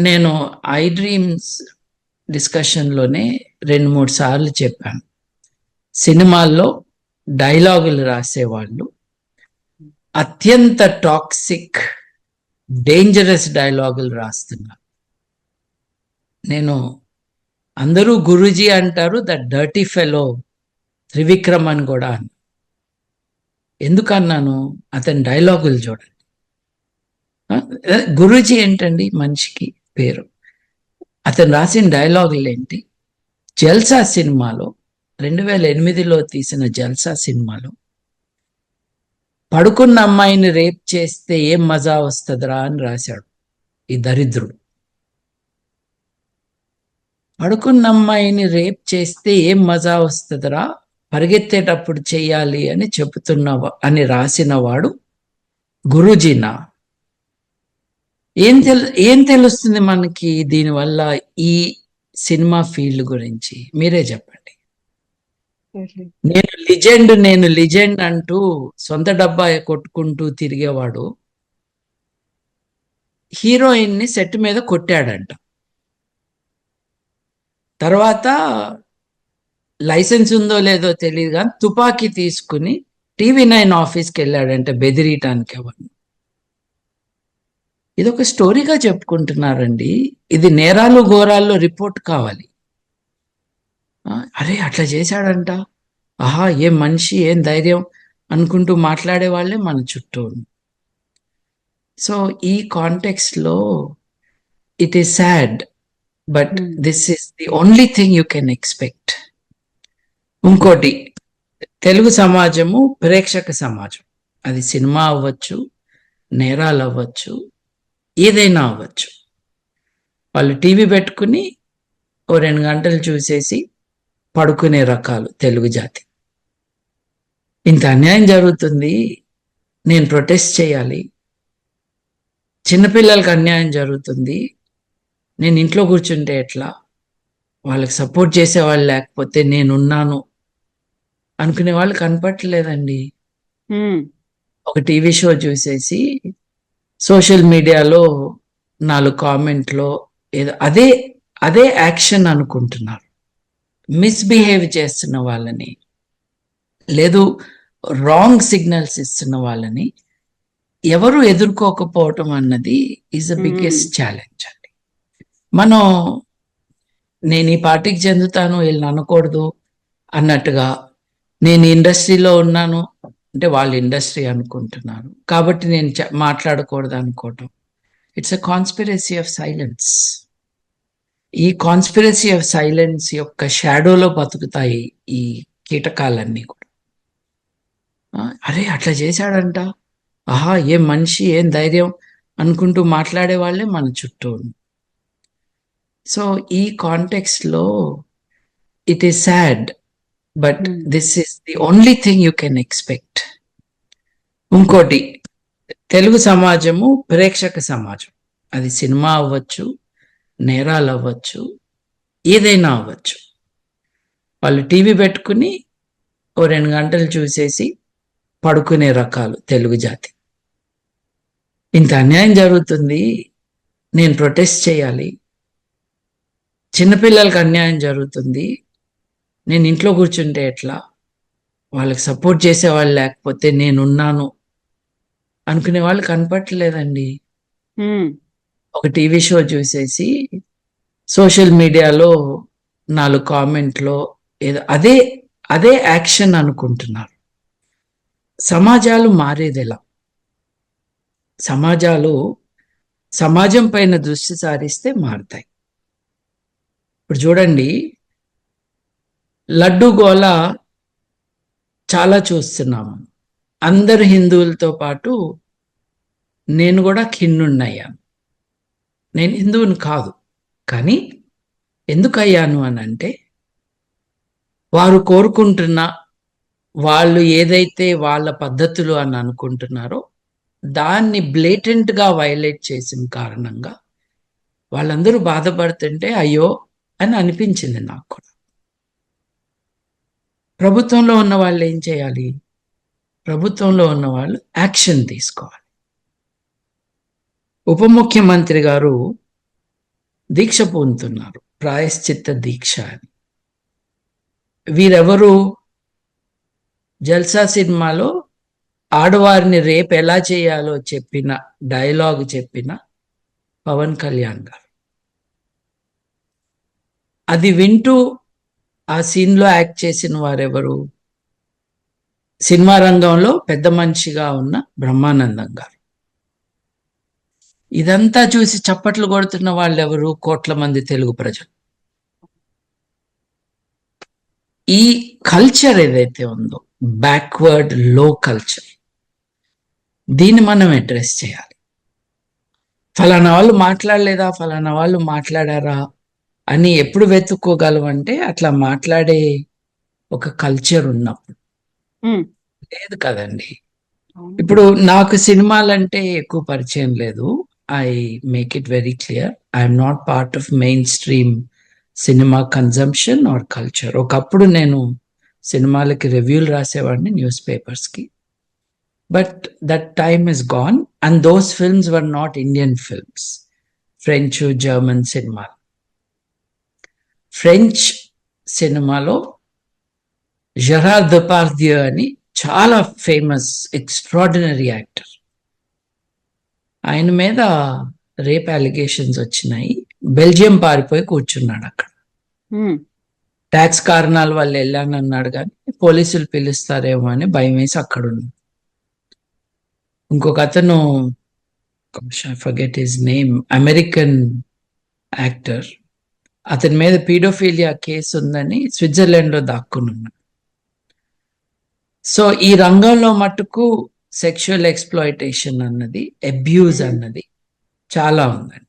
నేను I dreams డిస్కషన్లోనే రెండు మూడు సార్లు చెప్పాను. సినిమాల్లో డైలాగులు రాసేవాళ్ళు. అత్యంత టాక్సిక్ డేంజరస్ డైలాగులు రాస్తున్నారు నేను అందరూ గురూజీ అంటారు ద డర్టీ ఫెలో త్రివిక్రమ్ అని కూడా అన్నా. ఎందుకన్నాను అతని డైలాగులు చూడండి. గురూజీ ఏంటండి? మనిషికి పేరు. అతను రాసిన డైలాగులు ఏంటి? జల్సా సినిమాలో రెండు వేల ఎనిమిదిలో తీసిన జల్సా సినిమాలో పడుకున్న అమ్మాయిని రేప్ చేస్తే ఏం మజా వస్తుందిరా అని రాశాడు ఈ దరిద్రుడు. పడుకున్న అమ్మాయిని రేప్ చేస్తే ఏం మజా వస్తుందిరా? పరిగెత్తేటప్పుడు చెయ్యాలి అని చెబుతున్న అని రాసిన వాడు గురూజీనా? ఏం తెలు ఏం తెలుస్తుంది మనకి దీనివల్ల ఈ సినిమా ఫీల్డ్ గురించి? మీరే చెప్పండి. నేను లిజెండ్ నేను లిజెండ్ అంటూ సొంత డబ్బా కొట్టుకుంటూ తిరిగేవాడు. హీరోయిన్ని సెట్ మీద కొట్టాడంట. తర్వాత లైసెన్స్ ఉందో లేదో తెలియదు కానీ తుపాకీ తీసుకుని టీవీ నైన్ ఆఫీస్కి వెళ్ళాడంట బెదిరియటానికి ఎవరిని. ఇది ఒక స్టోరీగా చెప్పుకుంటున్నారండి. ఇది నేరాలు ఘోరాల్లో రిపోర్ట్ కావాలి. అరే అట్లా చేశాడంట. ఆహా ఏం మనిషి ఏం ధైర్యం అనుకుంటూ మాట్లాడే వాళ్ళే మన చుట్టూ. సో ఈ కాంటెక్స్ట్లో it is sad but. This is the only thing you can expect ఇంకోటి తెలుగు సమాజము ప్రేక్షక సమాజం. అది సినిమా అవ్వచ్చు నేరాలు అవ్వచ్చు ఏదైనా అవ్వచ్చు. వాళ్ళు టీవీ పెట్టుకుని ఓ రెండు గంటలు చూసేసి పడుకునే రకాలు తెలుగు జాతి. ఇంత అన్యాయం జరుగుతుంది. నేను ప్రొటెస్ట్ చేయాలి. చిన్నపిల్లలకు అన్యాయం జరుగుతుంది. నేను ఇంట్లో కూర్చుంటే ఎట్లా? వాళ్ళకి సపోర్ట్ చేసేవాళ్ళు లేకపోతే నేనున్నాను అనుకునే వాళ్ళు కనపట్లేదండి ఒక టీవీ షో చూసేసి సోషల్ మీడియాలో నాలుగు కామెంట్లో ఏదో అదే అదే యాక్షన్ అనుకుంటున్నారు మిస్బిహేవ్ చేస్తున్న వాళ్ళని లేదు రాంగ్ సిగ్నల్స్ ఇస్తున్న వాళ్ళని ఎవరు ఎదుర్కోకపోవటం అన్నది is the Hmm. Biggest challenge అండి మనం నేను ఈ పార్టీకి చెందుతాను వీళ్ళని అనకూడదు అన్నట్టుగా నేను ఇండస్ట్రీలో ఉన్నాను అంటే వాళ్ళు ఇండస్ట్రీ అనుకుంటున్నారు కాబట్టి నేను మాట్లాడకూడదు అనుకోవటం. It's a conspiracy of silence ఈ కాన్స్పిరసీ ఆఫ్ సైలెన్స్ యొక్క షాడోలో బతుకుతాయి ఈ కీటకాలన్నీ కూడా. అరే అట్లా చేశాడంట. ఆహా ఏం మనిషి ఏం ధైర్యం అనుకుంటూ మాట్లాడే వాళ్ళే మన చుట్టూ. సో ఈ కాంటెక్స్ట్లో it is sad but. This is the only thing you can expect ఇంకోటి తెలుగు సమాజము ప్రేక్షక సమాజం. అది సినిమా అవ్వచ్చు నేరాలు అవ్వచ్చు ఏదైనా అవ్వచ్చు. వాళ్ళు టీవీ పెట్టుకుని ఓ రెండు గంటలు చూసేసి పడుకునే రకాలు తెలుగు జాతి. ఇంత అన్యాయం జరుగుతుంది నేను ప్రొటెస్ట్ చేయాలి. చిన్నపిల్లలకు అన్యాయం జరుగుతుంది నేను ఇంట్లో కూర్చుంటే ఎట్లా? వాళ్ళకి సపోర్ట్ చేసేవాళ్ళు లేకపోతే నేనున్నాను అనుకునే వాళ్ళు కనపట్లేదండి ఒక టీవీ షో చూసేసి సోషల్ మీడియాలో నాలుగు కామెంట్లో ఏదో అదే అదే యాక్షన్ అనుకుంటున్నారు. సమాజాలు మారేది ఎలా సమాజాలు సమాజం పైన దృష్టి సారిస్తే మారుతాయి. ఇప్పుడు చూడండి లడ్డు గోల చాలా చూస్తున్నాము. అందరు హిందువులతో పాటు నేను కూడా ఖిన్నున్నయ్యాను నేను హిందువుని కాదు. కానీ ఎందుకు అయ్యాను అని అంటే వారు కోరుకుంటున్న వాళ్ళు ఏదైతే వాళ్ళ పద్ధతులు అని అనుకుంటున్నారో దాన్ని బ్లేటెంట్గా వైలేట్ చేసిన కారణంగా వాళ్ళందరూ బాధపడుతుంటే అయ్యో అని అనిపించింది నాకు కూడా. ప్రభుత్వంలో ఉన్న వాళ్ళు ఏం చేయాలి? ప్రభుత్వంలో ఉన్న వాళ్ళు యాక్షన్ తీసుకోవాలి. ఉప ముఖ్యమంత్రి గారు దీక్ష పొందుతున్నారు. ప్రాయశ్చిత్త దీక్ష అని. వీరెవరు? జల్సా సినిమాలో ఆడవారిని రేపు ఎలా చేయాలో చెప్పిన డైలాగ్ చెప్పిన పవన్ కళ్యాణ్ గారు. అది వింటూ ఆ సీన్లో యాక్ట్ చేసిన వారెవరు? సినిమా రంగంలో పెద్ద మనిషిగా ఉన్న బ్రహ్మానందం గారు. ఇదంతా చూసి చప్పట్లు కొడుతున్న వాళ్ళు ఎవరు కోట్ల మంది తెలుగు ప్రజలు. ఈ కల్చర్ ఏదైతే ఉందో బ్యాక్వర్డ్లో కల్చర్ దీన్ని మనం అడ్రస్ చేయాలి. ఫలానా వాళ్ళు మాట్లాడలేదా? ఫలానా వాళ్ళు మాట్లాడారా? అని ఎప్పుడు వెతుక్కోగలం అంటే అట్లా మాట్లాడే ఒక కల్చర్ ఉన్నప్పుడు. లేదు కదండి. ఇప్పుడు నాకు సినిమాలంటే ఎక్కువ పరిచయం లేదు. I make it very clear. I'm not part of mainstream cinema consumption or culture. ఒకప్పుడు నేను సినిమాలకి రివ్యూలు రాసేవాడిని news పేపర్స్కి. But that time is gone and those films were not Indian films. French German సినిమాలు. ఫ్రెంచ్ సినిమాలో జెరార్ దపార్దియో అని చాలా famous extraordinary actor ఆయన మీద రేప్ అలిగేషన్స్ వచ్చినాయి. బెల్జియం పారిపోయి కూర్చున్నాడు అక్కడ. ట్యాక్స్ కారణాల వల్ల వెళ్ళానన్నాడు కానీ పోలీసులు పిలుస్తారేమో అని భయం వేసి అక్కడ ఉన్నాడు. ఇంకొక అతను forget his name American actor అతని మీద పీడోఫీలియా కేసు ఉందని స్విట్జర్లాండ్లో దాక్కుని ఉన్నాడు సో ఈ రంగంలో మటుకు సెక్షువల్ ఎక్స్ప్లాయిటేషన్ అన్నది అబ్యూజ్ అన్నది చాలా ఉందండి.